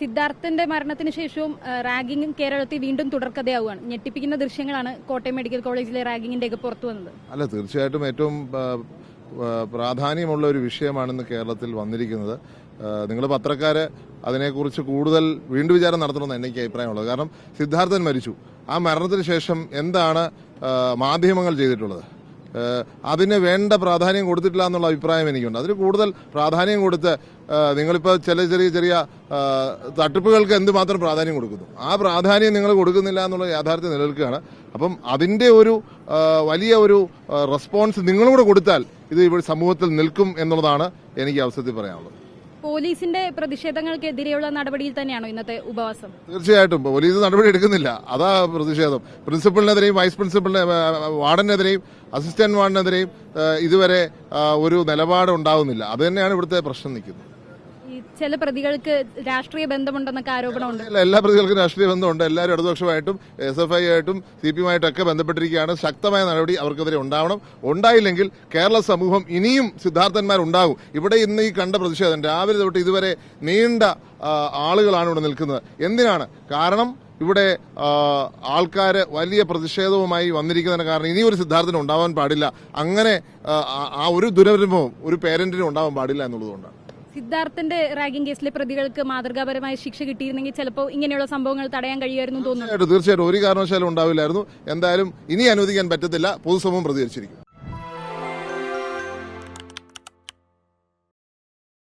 സിദ്ധാർത്ഥന്റെ മരണത്തിന് ശേഷവും റാഗിംഗ് കേരളത്തിൽ വീണ്ടും തുടർക്കഥയാവുകയാണ്. ഞെട്ടിപ്പിക്കുന്ന ദൃശ്യങ്ങളാണ് കോട്ടയം മെഡിക്കൽ കോളേജിലെ റാഗിങ്ങിന്റെ ഒക്കെ പുറത്തു വന്നത്. അല്ല തീർച്ചയായിട്ടും ഏറ്റവും പ്രാധാന്യമുള്ള ഒരു വിഷയമാണെന്ന് കേരളത്തിൽ വന്നിരിക്കുന്നത്. നിങ്ങൾ പത്രക്കാര് അതിനെക്കുറിച്ച് കൂടുതൽ വീണ്ടും വിചാരം നടത്തണമെന്ന് എനിക്ക് അഭിപ്രായമുള്ളത്. കാരണം സിദ്ധാർത്ഥൻ മരിച്ചു. ആ മരണത്തിന് ശേഷം എന്താണ് മാധ്യമങ്ങൾ ചെയ്തിട്ടുള്ളത്? അതിന് വേണ്ട പ്രാധാന്യം കൊടുത്തിട്ടില്ല എന്നുള്ള അഭിപ്രായം എനിക്കുണ്ട്. അതിന് കൂടുതൽ പ്രാധാന്യം കൊടുത്ത് നിങ്ങളിപ്പോൾ ചില ചെറിയ ചെറിയ തട്ടിപ്പുകൾക്ക് എന്തുമാത്രം പ്രാധാന്യം കൊടുക്കുന്നു? ആ പ്രാധാന്യം നിങ്ങൾ കൊടുക്കുന്നില്ല എന്നുള്ള യാഥാർത്ഥ്യം നിലനിൽക്കുകയാണ്. അപ്പം അതിന്റെ ഒരു വലിയ ഒരു റെസ്പോൺസ് നിങ്ങളും കൂടെ കൊടുത്താൽ ഇത് ഇവിടെ സമൂഹത്തിൽ നിൽക്കും എന്നുള്ളതാണ് എനിക്ക് അവസരത്തിൽ പറയാനുള്ളത്. പോലീസിന്റെ പ്രതിഷേധങ്ങൾക്കെതിരെയുള്ള നടപടിയിൽ തന്നെയാണോ ഇന്നത്തെ ഉപവാസം? തീർച്ചയായിട്ടും. പോലീസ് നടപടി എടുക്കുന്നില്ല. അതാ പ്രതിഷേധം. പ്രിൻസിപ്പലിനെതിരെയും വൈസ് പ്രിൻസിപ്പലിനെ വാർഡിനെതിരെയും അസിസ്റ്റന്റ് വാർഡനെതിരെയും ഇതുവരെ ഒരു നിലപാട് ഉണ്ടാവുന്നില്ല അത് തന്നെയാണ് ഇവിടുത്തെ പ്രശ്നം നിൽക്കുന്നത്. ചില പ്രതികൾക്ക് രാഷ്ട്രീയ ബന്ധമുണ്ടെന്നൊക്കെ ആരോപണമുണ്ട്. എല്ലാ- പ്രതികൾക്കും രാഷ്ട്രീയ ബന്ധമുണ്ട്. എല്ലാവരും ഇടതുപക്ഷമായിട്ടും എസ് എഫ് ഐ ആയിട്ടും സി പി ഒക്കെ ബന്ധപ്പെട്ടിരിക്കുകയാണ്. ശക്തമായ നടപടി അവർക്കെതിരെ ഉണ്ടാവണം. ഉണ്ടായില്ലെങ്കിൽ കേരള സമൂഹം ഇനിയും സിദ്ധാർത്ഥന്മാരുണ്ടാകും. ഇവിടെ ഇന്ന് ഈ കണ്ട പ്രതിഷേധം രാവിലെ തൊട്ട് ഇതുവരെ നീണ്ട ആളുകളാണ് ഇവിടെ നിൽക്കുന്നത്. എന്തിനാണ്? കാരണം ഇവിടെ ആൾക്കാര് വലിയ പ്രതിഷേധവുമായി വന്നിരിക്കുന്നതിന് കാരണം ഇനി ഒരു സിദ്ധാർത്ഥന് ഉണ്ടാവാൻ പാടില്ല. അങ്ങനെ ആ ഒരു ദുരനുഭവം ഒരു പേരന്റിനും ഉണ്ടാവാൻ പാടില്ല എന്നുള്ളതുകൊണ്ടാണ്. സിദ്ധാർത്ഥന്റെ റാഗിംഗ് കേസിലെ പ്രതികൾക്ക് മാതൃകാപരമായ ശിക്ഷ കിട്ടിയിരുന്നെങ്കിൽ ചിലപ്പോൾ ഇങ്ങനെയുള്ള സംഭവങ്ങൾ തടയാൻ കഴിയുമായിരുന്നു തോന്നുന്നു. തീർച്ചയായിട്ടും ഒരു കാരണവശാലും ഉണ്ടാവില്ലായിരുന്നു. എന്തായാലും ഇനി അനുവദിക്കാൻ പറ്റത്തില്ല. പൊതുസമൂഹം പ്രതികരിച്ചിരിക്കും.